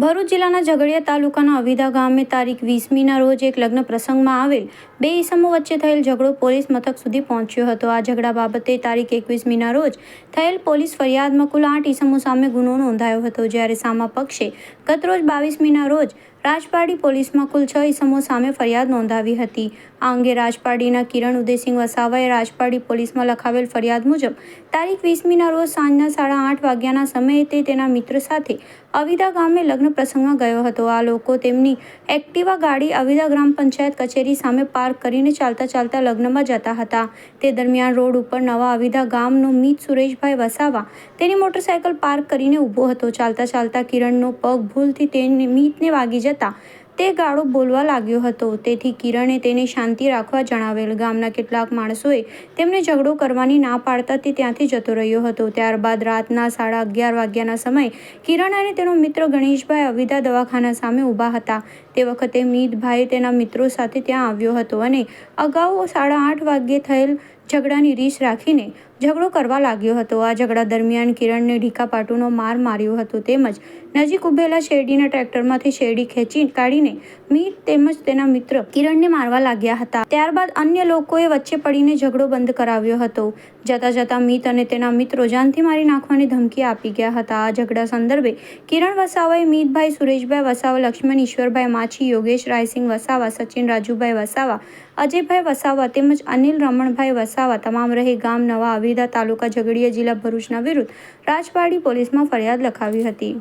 ભરૂચ જિલ્લાના ઝઘડિયા તાલુકાના અવિધા ગામે તારીખ વીસમીના રોજ એક લગ્ન પ્રસંગમાં આવેલ બે ઈસમો વચ્ચે થયેલ ઝઘડો પોલીસ મથક સુધી પહોંચ્યો હતો. આ ઝઘડા બાબતે તારીખ એકવીસમીના રોજ થયેલ પોલીસ ફરિયાદમાં કુલ આઠ ઈસમો સામે ગુનો નોંધાયો હતો. જ્યારે સામા પક્ષે ગત રોજ બાવીસમીના રોજ રાજપારડી પોલીસમાં કુલ છ ઈસમો સામે ફરિયાદ નોંધાવી હતી. આ અંગે રાજપારડીના કિરણ ઉદયસિંહ વસાવાએ રાજપારડી પોલીસમાં લખાવેલ ફરિયાદ મુજબ, તારીખ વીસમીના રોજ સાંજના સાડા આઠ વાગ્યાના સમયે તે તેના મિત્ર સાથે અવિદા ગામે લગ્ન પ્રસંગમાં ગયો હતો. આ લોકો તેમની એક્ટિવા ગાડી અવિદા ગ્રામ પંચાયત કચેરી સામે પાર્ક કરીને ચાલતા ચાલતા લગ્નમાં જતા હતા. તે દરમિયાન રોડ ઉપર નવા અવિદા ગામનો મીત સુરેશભાઈ વસાવા તેની મોટરસાયકલ પાર્ક કરીને ઊભો હતો. ચાલતા ચાલતા કિરણનો પગ ભૂલથી તેને મીતને વાગી જતા તે ગાળો બોલવા લાગ્યો હતો. તેથી કિરણે તેને શાંતિ રાખવા જણાવેલ. ગામના કેટલાક માણસોએ તેમને ઝઘડો કરવાની ના પાડતા તે ત્યાંથી જતો રહ્યો હતો. ત્યારબાદ રાતના સાડા અગિયાર વાગ્યાના સમયે કિરણ અને તેનો મિત્ર ગણેશભાઈ અવિદા દવાખાના સામે ઊભા હતા. તે વખતે મીતભાઈ તેના મિત્રો સાથે ત્યાં આવ્યો હતો અને અગાઉ સાડા આઠ વાગ્યે થયેલ ઝઘડાની રીસ રાખીને ઝઘડો કરવા લાગ્યો હતો. આ ઝઘડા દરમિયાન કિરણને ઢીકાપાટુનો માર માર્યો હતો. તેમજ નજીક ઉભેલા શેરડીના ટ્રેક્ટરમાંથી શેરડી ખેંચી કાઢીને મીત તેમજ તેના મિત્ર કિરણને મારવા લાગ્યા હતા. ત્યારબાદ અન્ય લોકોએ વચ્ચે પડીને ઝઘડો બંધ કરાવ્યો હતો. જતા જતા મીત અને તેના મિત્રો જાનથી મારી નાખવાની ધમકી આપી ગયા હતા. આ ઝઘડા સંદર્ભે કિરણ વસાવાએ મીતભાઈ સુરેશભાઈ વસાવા, લક્ષ્મણ ઈશ્વરભાઈ માછી, યોગેશ રાયસિંહ વસાવા, સચિન રાજુભાઈ વસાવા, અજયભાઈ વસાવા તેમજ અનિલ રમણભાઈ વસાવા તમામ રહે ગામ નવા અવિદા તાલુકા ઝઘડિયા જિલ્લા ભરૂચના વિરુદ્ધ રાજપાડી પોલીસમાં ફરિયાદ લખાવી હતી.